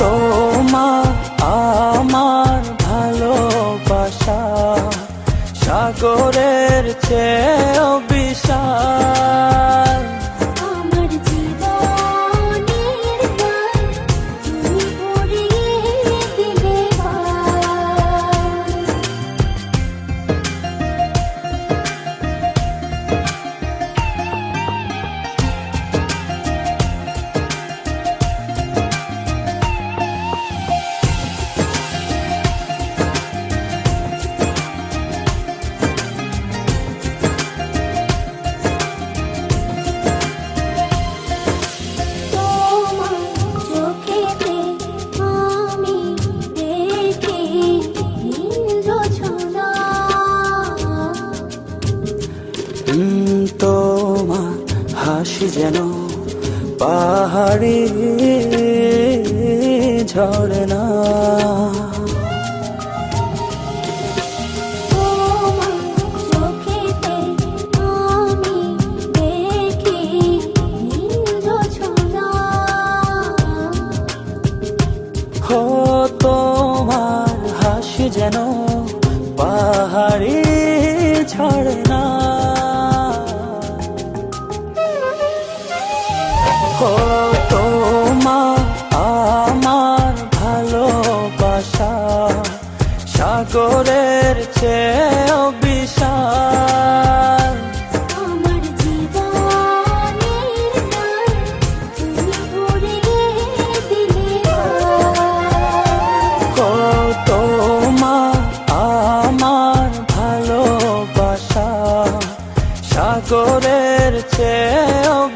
তোমার আমার ভালোবাসা সাগরের চেয়েও বিশাল। হাসি যেন পাহাড়ি জোছনা হো তোমার হাসি যেন পাহাড়ি ঝরনা। তোমার আমার ভালোবাসা? সাগরের চেয়েও বিশাল। আমার জীবনের তুমি দিলে ও আমার ভালোবাসা? সাগরের চেয়েও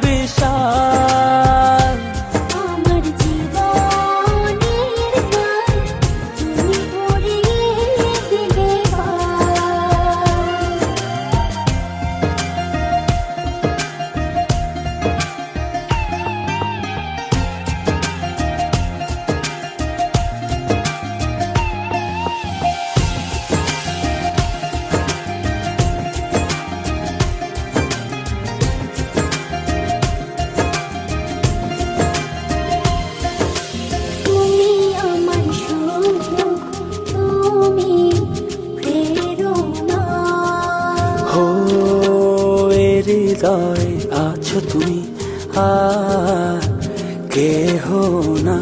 এ হৃদয় আছো তুমি আর কেহ না